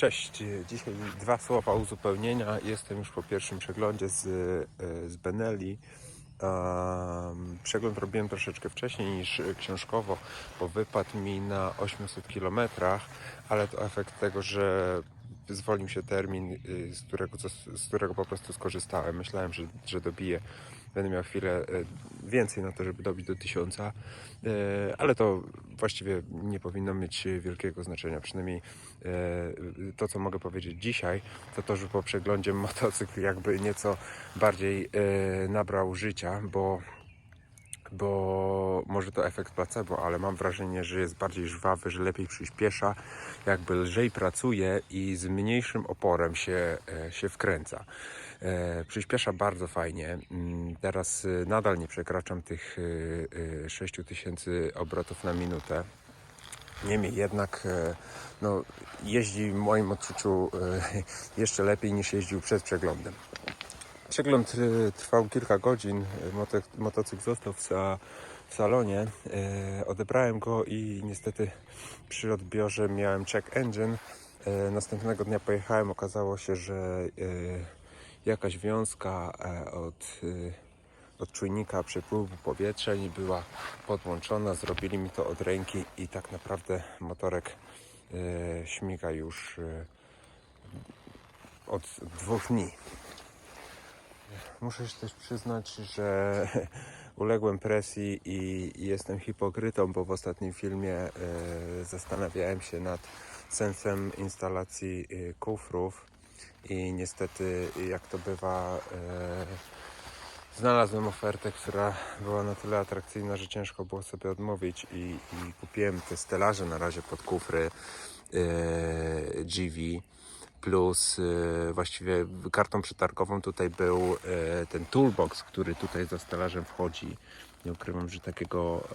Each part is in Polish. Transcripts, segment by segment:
Cześć, dzisiaj dwa słowa uzupełnienia. Jestem już po pierwszym przeglądzie z, e, z Benelli. Przegląd robiłem troszeczkę wcześniej niż książkowo, bo wypadł mi na 800 km, ale to efekt tego, że zwolnił się termin, y, z którego, z którego po prostu skorzystałem. Myślałem, że, że dobiję. Będę miał chwilę e, więcej na to, żeby dobić do 1000, e, ale to właściwie nie powinno mieć wielkiego znaczenia. Przynajmniej to, co mogę powiedzieć dzisiaj, to to, że po przeglądzie motocykl jakby nieco bardziej nabrał życia, bo bo może to efekt placebo, ale mam wrażenie, że jest bardziej żwawy, że lepiej przyspiesza, jakby lżej pracuje i z mniejszym oporem się, e, się wkręca. E, Przyspiesza bardzo fajnie. Mm, Teraz e, nadal nie przekraczam tych e, e, 6000 obrotów na minutę. Niemniej jednak no, jeździ w moim odczuciu jeszcze lepiej niż jeździł przed przeglądem. Przegląd y, trwał kilka godzin. Moto, motocykl został w, sa, w salonie. E, odebrałem go i niestety przy odbiorze miałem check engine. E, następnego dnia pojechałem. Okazało się, że jakaś wiązka e, od, od czujnika przepływu powietrza nie była podłączona. Zrobili mi to od ręki i tak naprawdę motorek e, śmiga już od dwóch dni. Muszę się też przyznać, że uległem presji i jestem hipokrytą, bo w ostatnim filmie e, zastanawiałem się nad sensem instalacji e, kufrów i niestety, jak to bywa, e, znalazłem ofertę, która była na tyle atrakcyjna, że ciężko było sobie odmówić i, i kupiłem te stelaże na razie pod kufry GV plus e, właściwie kartą przetargową tutaj był e, ten toolbox, który tutaj za stelażem wchodzi. Nie ukrywam, że takiego,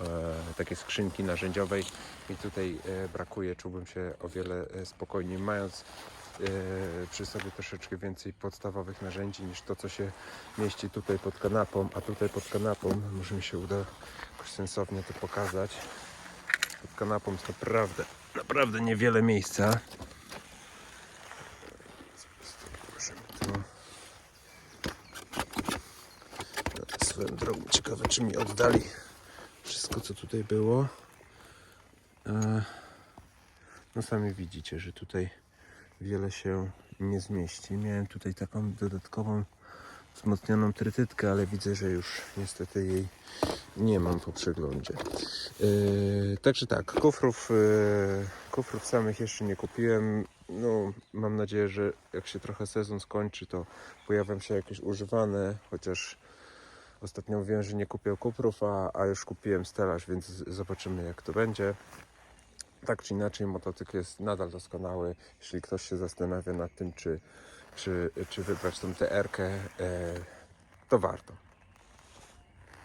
e, takiej skrzynki narzędziowej mi tutaj e, brakuje. Czułbym się o wiele e, spokojniej, mając przy sobie troszeczkę więcej podstawowych narzędzi niż to, co się mieści tutaj pod kanapą. A tutaj pod kanapą, może mi się uda sensownie to pokazać. Pod kanapą jest naprawdę, naprawdę niewiele miejsca. Zobaczymy tu. Swoją drogą ciekawe, czy mi oddali wszystko, co tutaj było. E, No sami widzicie, że tutaj wiele się nie zmieści. Miałem tutaj taką dodatkową wzmocnioną trytytkę, ale widzę, że już niestety jej nie mam po przeglądzie. Yy, także tak, kufrów, yy, kufrów samych jeszcze nie kupiłem. No, mam nadzieję, że jak się trochę sezon skończy, to pojawią się jakieś używane, chociaż ostatnio mówiłem, że nie kupię kufrów, a, a już kupiłem stelaż, więc zobaczymy jak to będzie. Tak czy inaczej, motocykl jest nadal doskonały. Jeśli ktoś się zastanawia nad tym, czy, czy, czy wybrać tą TR-kę, e, to warto.